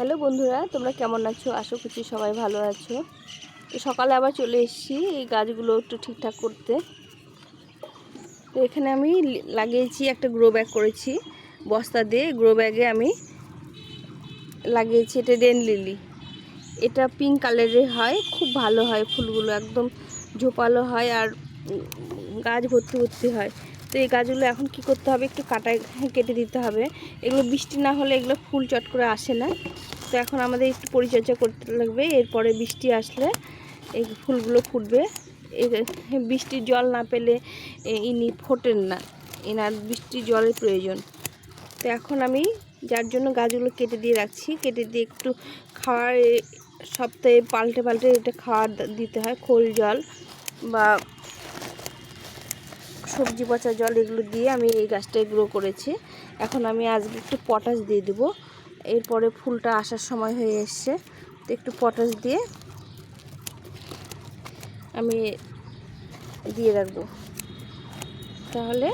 Hello বন্ধুরা, তোমরা কেমন আছো? আশা করছি সবাই ভালো আছো। তো সকালে আবার চলে এসেছি, এই গাছগুলো একটু ঠিকঠাক করতে। তো এখানে আমি লাগিয়েছি একটা গ্রো ব্যাগ করেছি, বস্তা দিয়ে। গ্রো ব্যাগে আমি লাগিয়েছি, এটা রেন লিলি এটা পিঙ্ক কালারের হয়, খুব ভালো হয় ফুলগুলো, একদম ঝোপালো হয় আর গাছ ভর্তি ভর্তি হয়। তো এই গাছগুলো এখন কি করতে হবে? একটু কাটায় কেটে দিতে হবে। এগুলো বৃষ্টি না হলে এগুলো ফুল চট করে আসে না। তো এখন আমাদের একটু পরিচর্যা করতে লাগবে। এরপরে বৃষ্টি আসলে এই ফুলগুলো ফুটবে। বৃষ্টির জল না পেলে ইনি ফোটেন না। এনার বৃষ্টির জলের প্রয়োজন। তো এখন আমি যার জন্য গাছগুলো কেটে দিয়ে রাখছি, কেটে দিয়ে একটু খাওয়ার সপ্তাহে পাল্টে পাল্টে এটা খাওয়ার দিতে হয় খোল জল বা সবজি পচা জল এগুলো দিয়ে আমি এই গাছটায় গ্রো করেছি। এখন আমি আজকে একটু পটাশ দিয়ে দেবো। এরপরে ফুলটা আসার সময় হয়ে এসছে। তো একটু পটাশ দিয়ে আমি দিয়ে রাখব। তাহলে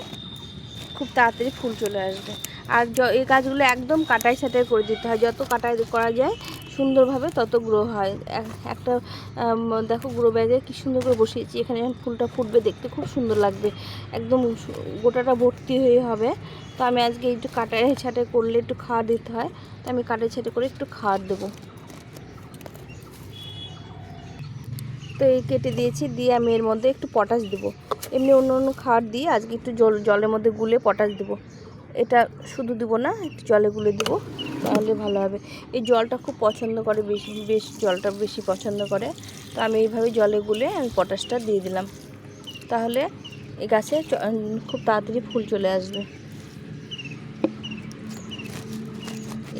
খুব তাড়াতাড়ি ফুল চলে আসবে। আর এই গাছগুলো একদম কাটাই ছাটাই করে দিতে হয়। যত কাটাই করা যায় সুন্দরভাবে তত গ্রো হয়। এক- একটা দেখো গ্রো ব্যাগে কি সুন্দর করে বসিয়েছি। এখানে যখন ফুলটা ফুটবে দেখতে খুব সুন্দর লাগবে। একদম গোটাটা ভর্তি হয়ে হবে। তো আমি আজকে একটু কাটাই ছাটাই করলে একটু খাওয়ার দিতে হয়। তো আমি কাটাই ছাটাই করে একটু খাওয়ার দেবো। তো এই কেটে দিয়েছি। দিয়ে আমি এর মধ্যে একটু পটাশ দেবো। এমনি অন্য অন্য খাবার দিয়ে আজকে একটু জল, জলের মধ্যে গুলে পটাশ দেবো। এটা শুধু দেবো না, একটু জলে গুলে দেবো। তাহলে ভালো হবে। এই জলটা খুব পছন্দ করে বেশি, বেশ জলটা বেশি পছন্দ করে। তো আমি এইভাবে জলে গুলে আমি পটাশটা দিয়ে দিলাম। তাহলে এই গাছে খুব তাড়াতাড়ি ফুল চলে আসবে।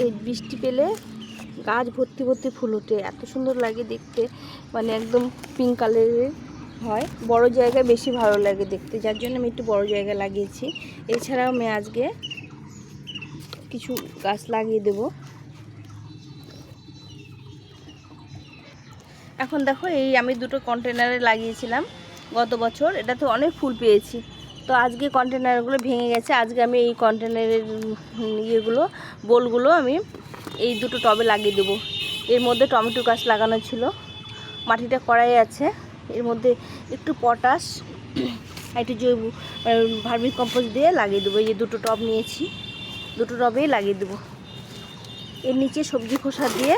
এই বৃষ্টি পেলে গাছ ভর্তি ভর্তি ফুল ওঠে। এত সুন্দর লাগে দেখতে। মানে একদম পিঙ্ক কালারের হয়। বড় জায়গায় বেশি ভালো লাগে দেখতে। যার জন্য আমি একটু বড় জায়গা লাগিয়েছি। এছাড়াও আমি আজকে কিছু গাছ লাগিয়ে দেব। এখন দেখো এই আমি দুটো কন্টেনারে লাগিয়েছিলাম গত বছর। এটাতে অনেক ফুল পেয়েছি। তো আজকে কন্টেনারগুলো ভেঙে গেছে। আজকে আমি এই কন্টেনারের ইয়েগুলো, বোলগুলো আমি এই দুটো টবে লাগিয়ে দেবো। এর মধ্যে টমেটো গাছ লাগানো ছিল। মাটিটা কড়াই আছে। এর মধ্যে একটু পটাশ, একটু জৈব ভার্মি কম্পোস্ট দিয়ে লাগিয়ে দেবো। এই দুটো টব নিয়েছি। দুটো টবেই লাগিয়ে দেবো। এর নিচে সবজি খোসা দিয়ে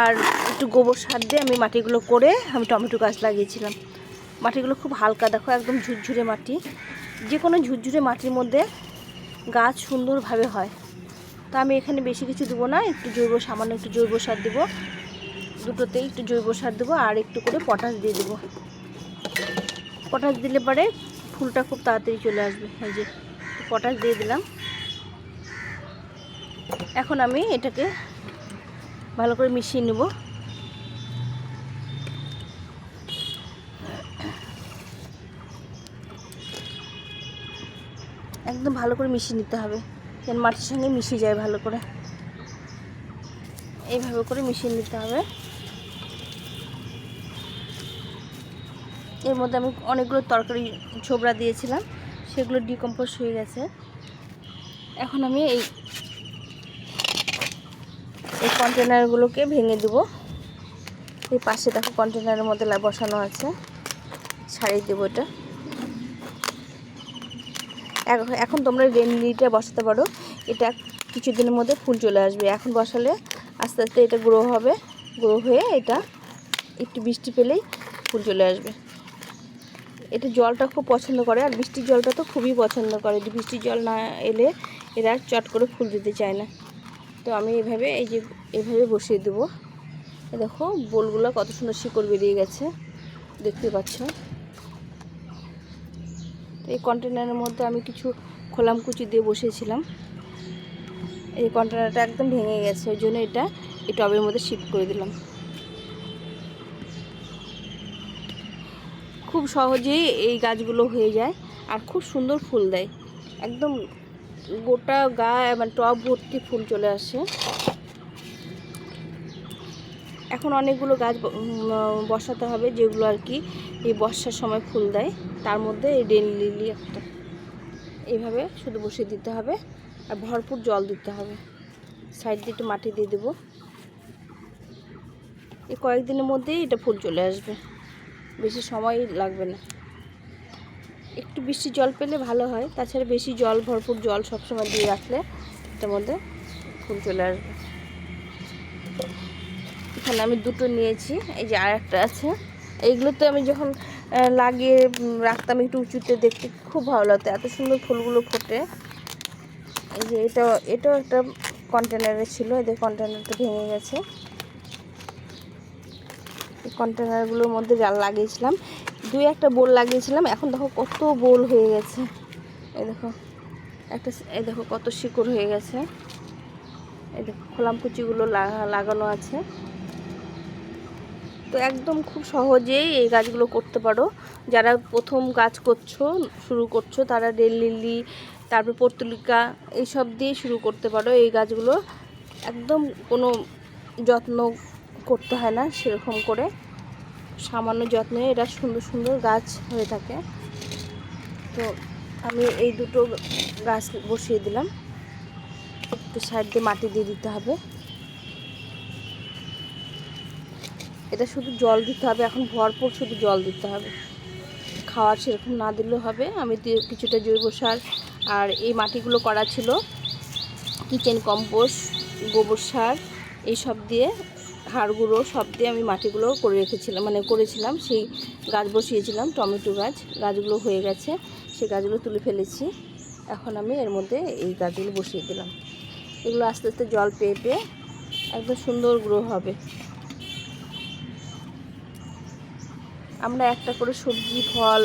আর একটু গোবর সার দিয়ে আমি মাটিগুলো করে আমি টমেটো গাছ লাগিয়েছিলাম। মাটিগুলো খুব হালকা, দেখো একদম ঝুরঝুরে মাটি। যে কোনো ঝুরঝুরে মাটির মধ্যে গাছ সুন্দরভাবে হয়। তো আমি এখানে বেশি কিছু দেবো না, একটু জৈব, সামান্য একটু জৈব সার দেবো। দুটোতেই একটু জৈব সার দেবো আর একটু করে পটাশ দিয়ে দেবো। পটাশ দিলে পরে ফুলটা খুব তাড়াতাড়ি চলে আসবে। এই যে পটাশ দিয়ে দিলাম। এখন আমি এটাকে ভালো করে মিশিয়ে নেব। একদম ভালো করে মিশিয়ে নিতে হবে, যেন মাটির সঙ্গে মিশিয়ে যায় ভালো করে। এইভাবে করে মিশিয়ে নিতে হবে। এর মধ্যে আমি অনেকগুলো তরকারি ছোবড়া দিয়েছিলাম, সেগুলো ডিকম্পোজ হয়ে গেছে। এখন আমি এই এই কন্টেনারগুলোকে ভেঙে দেব। এই পাশে দেখো কন্টেনারের মধ্যে বসানো আছে। ছাড়িয়ে দেবো এটা। এখন- তোমরা রেনলিটা বসাতে পারো। এটা কিছুদিনের মধ্যে ফুল চলে আসবে। এখন বসালে আস্তে আস্তে এটা গ্রো হবে। গ্রো হয়ে এটা একটু বৃষ্টি পেলেই ফুল চলে আসবে। এটা জলটা খুব পছন্দ করে। আর বৃষ্টির জলটা তো খুবই পছন্দ করে। বৃষ্টির জল না এলে এরা চট করে ফুল দিতে চায় না। তো আমি এভাবে, এই যে এভাবে বসিয়ে দেবো। দেখো, বোলগুলো কত সুন্দর শিকড় বেরিয়ে গেছে, দেখতে পাচ্ছ? তো এই কন্টেনারের মধ্যে আমি কিছু খোলাম কুচি দিয়ে বসিয়েছিলাম। এই কন্টেনারটা একদম ভেঙে গেছে, ওই জন্য এটা, এই টবের মধ্যে শিফট করে দিলাম। খুব সহজেই এই গাছগুলো হয়ে যায়, আর খুব সুন্দর ফুল দেয়। একদম গোটা গা মানে টব ভর্তি ফুল চলে আসে। এখন অনেকগুলো গাছ বসাতে হবে, যেগুলো আর কি এই বর্ষার সময় ফুল দেয়। তার মধ্যে এই ডেন লিলি একটা। এইভাবে শুধু বসিয়ে দিতে হবে আর ভরপুর জল দিতে হবে। সাইড দিয়ে একটু মাটি দিয়ে দেবো। এই কয়েকদিনের মধ্যেই এটা ফুল চলে আসবে। বেশি সময় লাগবে না। একটু বেশি জল পেলে ভালো হয়। তাছাড়া বেশি জল, ভরপুর জল সবসময় দিয়ে রাখলে এটার মধ্যে ফুল চলে আসবে। এখানে আমি দুটো নিয়েছি, এই যে আর একটা আছে। এইগুলোতে আমি যখন লাগিয়ে রাখতাম একটু উঁচুতে, দেখতে খুব ভালো লাগতো। এত সুন্দর ফুলগুলো ফোটে। এই যে এটা, এটাও একটা কন্টেনারে ছিল। এদের কন্টেনারটা ভেঙে গেছে। কন্টেনারগুলোর মধ্যে জাল লাগিয়েছিলাম দুই একটা বোল লাগিয়েছিলাম, এখন দেখো কত বোল হয়ে গেছে। এই দেখো, একটা এই দেখো কত শিকড় হয়ে গেছে। এই দেখো খোলামকুচিগুলো লাগা- লাগানো আছে। তো একদম খুব সহজেই এই গাছগুলো করতে পারো। যারা প্রথম গাছ করছ, শুরু করছ, তারা রেল লিলি, তারপর পর্তুলিকা, এইসব দিয়ে শুরু করতে পারো। এই গাছগুলো একদম কোনো যত্ন করতে হয় না, সেরকম করে। সামান্য যত্নে এটা সুন্দর সুন্দর গাছ হয়ে থাকে। তো আমি এই দুটো গাছ বসিয়ে দিলাম। একটু সাইড দিয়ে মাটি দিয়ে দিতে হবে। এটা শুধু জল দিতে হবে, এখন ভরপুর শুধু জল দিতে হবে। খাওয়ার সেরকম না দিলেও হবে। আমি কিছুটা জৈব সার আর এই মাটিগুলো করা ছিল। কিচেন কম্পোস্ট, গোবর সার, এইসব দিয়ে হাড় গুঁড়ো সব দিয়ে আমি মাটিগুলো করে রেখেছিলাম মানে করেছিলাম, সেই গাছ বসিয়েছিলাম, টমেটো গাছ, গাছগুলো হয়ে গেছে, সেই গাছগুলো তুলে ফেলেছি, এখন আমি এর মধ্যে এই গাছগুলো বসিয়ে দিলাম। এগুলো আস্তে আস্তে জল পেয়ে পেয়ে একদম সুন্দর গ্রো হবে। আমরা একটা করে সবজি, ফল,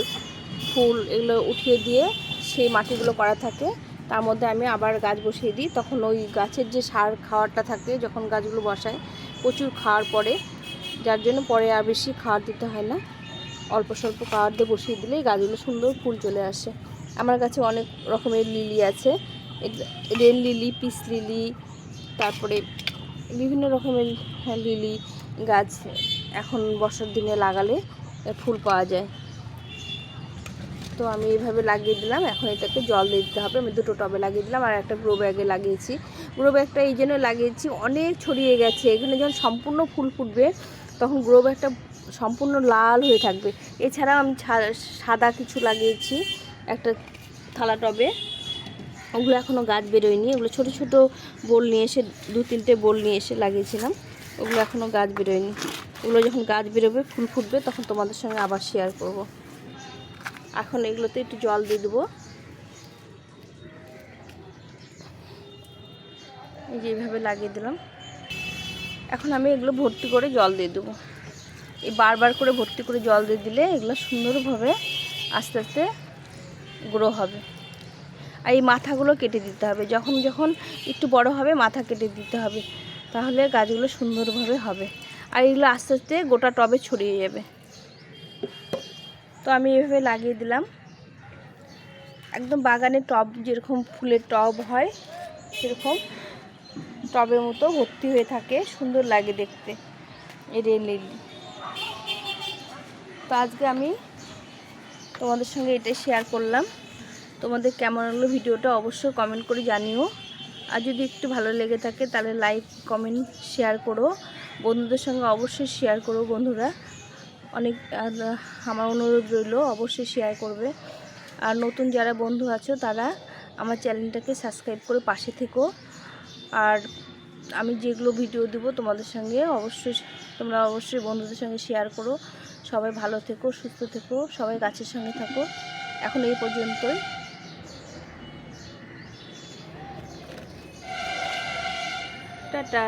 ফুল এগুলো উঠিয়ে দিয়ে সেই মাটিগুলো করা থাকে, তার মধ্যে আমি আবার গাছ বসিয়ে দিই, তখন ওই গাছের যে সার খাওয়ারটা থাকে, যখন গাছগুলো বসায় প্রচুর খাওয়ার পরে যার জন্য পরে আর বেশি খাওয়ার দিতে হয় না। অল্প স্বল্প খাওয়ার দিয়ে বসিয়ে দিলেই গাছগুলো সুন্দর ফুল চলে আসে। আমার কাছে অনেক রকমের লিলি আছে। রেল লিলি পিস লিলি তারপরে বিভিন্ন রকমের হ্যাঁ, লিলি গাছ এখন বর্ষার দিনে লাগালে ফুল পাওয়া যায়। তো আমি এইভাবে লাগিয়ে দিলাম। এখন এটাকে জল দিতে হবে। আমি দুটো টবে লাগিয়ে দিলাম আর একটা গ্রো ব্যাগে লাগিয়েছি। গ্রো ব্যাগটা এই জন্য লাগিয়েছি, অনেক ছড়িয়ে গেছে। এখানে যখন সম্পূর্ণ ফুল ফুটবে, তখন গ্রো ব্যাগটা সম্পূর্ণ লাল হয়ে থাকবে। এছাড়াও আমি সাদা কিছু লাগিয়েছি একটা থালা টবে। ওগুলো এখনও গাছ বেরোয়নি। ওগুলো ছোটো ছোটো বোল নিয়ে এসে, দু তিনটে বোল নিয়ে এসে লাগিয়েছিলাম। ওগুলো এখনও গাছ বেরোয়নি। ওগুলো যখন গাছ বেরোবে, ফুল ফুটবে, তখন তোমাদের সঙ্গে আবার শেয়ার করব। এখন এগুলোতে একটু জল দিয়ে দেবো। এই যে এইভাবে লাগিয়ে দিলাম। এখন আমি এগুলো ভর্তি করে জল দিয়ে দেবো। এই বারবার করে ভর্তি করে জল দিয়ে দিলে এগুলো সুন্দরভাবে আস্তে আস্তে গ্রো হবে। আর এই মাথাগুলো কেটে দিতে হবে। যখন যখন একটু বড় হবে মাথা কেটে দিতে হবে। তাহলে গাছগুলো সুন্দরভাবে হবে। আর এগুলো আস্তে আস্তে গোটা টবে ছড়িয়ে যাবে। তো আমি এভাবে লাগিয়ে দিলাম। একদম বাগানে টব যেরকম ফুলের টব হয়, সেরকম টবের মতো ভর্তি হয়ে থাকে, সুন্দর লাগে দেখতে এই তো আজকে আমি তোমাদের সঙ্গে এটাই শেয়ার করলাম। তোমাদের কেমন লাগল ভিডিওটা অবশ্যই কমেন্ট করে জানিও। আর যদি একটু ভালো লেগে থাকে তাহলে লাইক কমেন্ট শেয়ার করো। বন্ধুদের সঙ্গে অবশ্যই শেয়ার করো বন্ধুরা। অনেক আর, আমার অনুরোধ রইল অবশ্যই শেয়ার করবে। আর নতুন যারা বন্ধু আছো তারা আমার চ্যানেলটাকে সাবস্ক্রাইব করে পাশে থেকো। আর আমি যেগুলো ভিডিও দেবো তোমাদের সঙ্গে অবশ্যই তোমরা অবশ্যই বন্ধুদের সঙ্গে শেয়ার করো। সবাই ভালো থেকো সুস্থ থেকো সবাই গাছের সঙ্গে থাকো। এখন এই পর্যন্তই। টাটা।